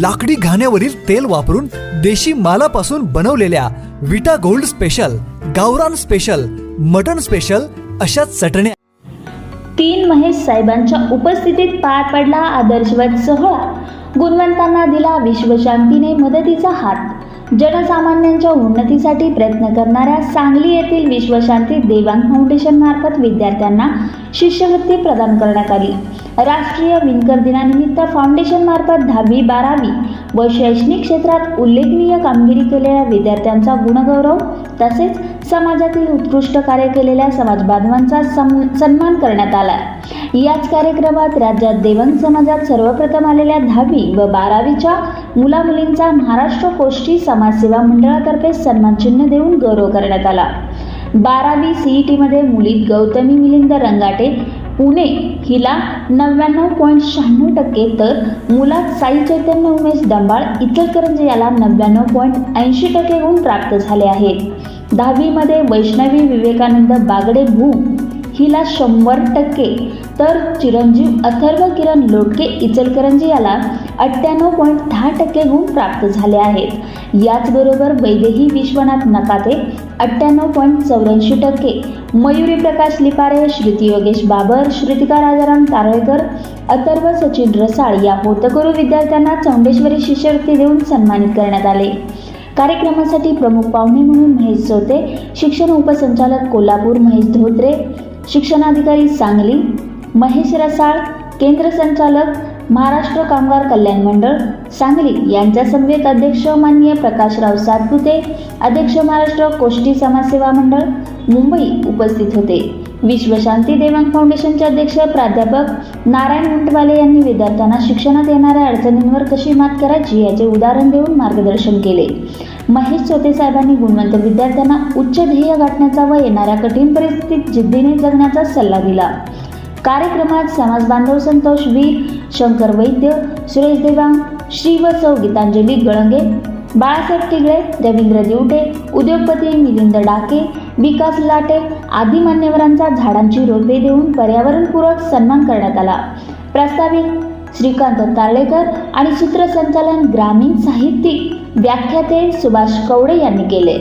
लाकडी घाण्यावरील तेल वापरून देशी मालापासून बनवलेल्या विटा गोल्ड स्पेशल गावरान स्पेशल मटन स्पेशल अशा चटण्या तीन महेश साहेबांच्या उपस्थितीत पार पडला आदर्शवत सोहळा. गुणवंतांना दिला विश्वशांतीने मदतीचा हात. जनसामान्यांच्या उन्नतीसाठी प्रयत्न करणाऱ्या सांगली येथील विश्वशांती देवांग फाउंडेशन मार्फत विद्यार्थ्यांना शिष्यवृत्ती प्रदान करण्यात आली. राष्ट्रीय विणकर दिनानिमित्त फाउंडेशनमार्फत दहावी बारावी व शैक्षणिक क्षेत्रात उल्लेखनीय कामगिरी केलेल्या विद्यार्थ्यांचा गुणगौरव तसेच समाजातील उत्कृष्ट कार्य केलेल्या समाज बांधवांचा सम- सन्मान करण्यात आला. याच कार्यक्रमात राज्यात देवंग समाजात सर्वप्रथम आलेल्या दहावी व बारावीच्या मुलामुलींचा महाराष्ट्र कोष्टी समाजसेवा मंडळातर्फे सन्मान चिन्ह देऊन गौरव करण्यात आला. बारावी सीईटीमध्ये मुलीत गौतमी मिलिंद रंगाटे पुणे हिला नव्याण्णव पॉईंट शहाण्णव टक्के तर मुलात साई चैतन्य उमेश दंबाळ इचलकरंजी याला नव्याण्णव पॉईंट ऐंशी टक्के गुण प्राप्त झाले आहेत. दहावीमध्ये वैष्णवी विवेकानंद बागडे भू हिला शंभर टक्के. तर चिरंजीव अथर्व किरण लोटके इचलकरंजी याला अठ्ठ्याण्णव पॉईंट दहा टक्के गुण प्राप्त झाले आहेत. याचबरोबर वैदेही विश्वनाथ नकाते अठ्ठ्याण्णव पॉईंट चौऱ्याऐंशी टक्के. मयुरी प्रकाश लिपारे श्रुती योगेश बाबर श्रुतिका राजाराम तारळकर अथर्व सचिन रसाळ या होतकरू विद्यार्थ्यांना चौंडेश्वरी शिष्यवृत्ती देऊन सन्मानित करण्यात आले. कार्यक्रमासाठी प्रमुख पाहुणे म्हणून महेश सोते शिक्षण उपसंचालक कोल्हापूर महेश धोत्रे शिक्षणाधिकारी सांगली महेश रसाळ केंद्र संचालक महाराष्ट्र कामगार कल्याण मंडळ सांगली यांच्या समवेत अध्यक्ष माननीय प्रकाशराव सातपुते अध्यक्ष महाराष्ट्र कोष्टी समाजसेवा मंडळ मुंबई उपस्थित होते. विश्वशांती देवांग फाउंडेशनचे अध्यक्ष प्राध्यापक नारायण मुंटवाले यांनी विद्यार्थ्यांना शिक्षणात येणाऱ्या अडचणींवर कशी मात करायची याचे उदाहरण देऊन मार्गदर्शन केले. महेश चोते साहेबांनी गुणवंत विद्यार्थ्यांना उच्च ध्येय गाठण्याचा व येणाऱ्या कठीण परिस्थितीत जिद्दीने जगण्याचा सल्ला दिला. कार्यक्रमात समाज बांधव संतोष वीर शंकर वैद्य सुरेश देवांग श्री व सौ गीतांजली गळंगे बाळासाहेब टिगळे रवींद्र दिवटे उद्योगपती मिलिंद डाके विकास लाटे आदी मान्यवरांचा झाडांची रोपे देऊन पर्यावरणपूरक सन्मान करण्यात आला. प्रस्तावित श्रीकांत तारळेकर आणि सूत्रसंचालन ग्रामीण साहित्यिक व्याख्याते सुभाष कवडे यांनी केले.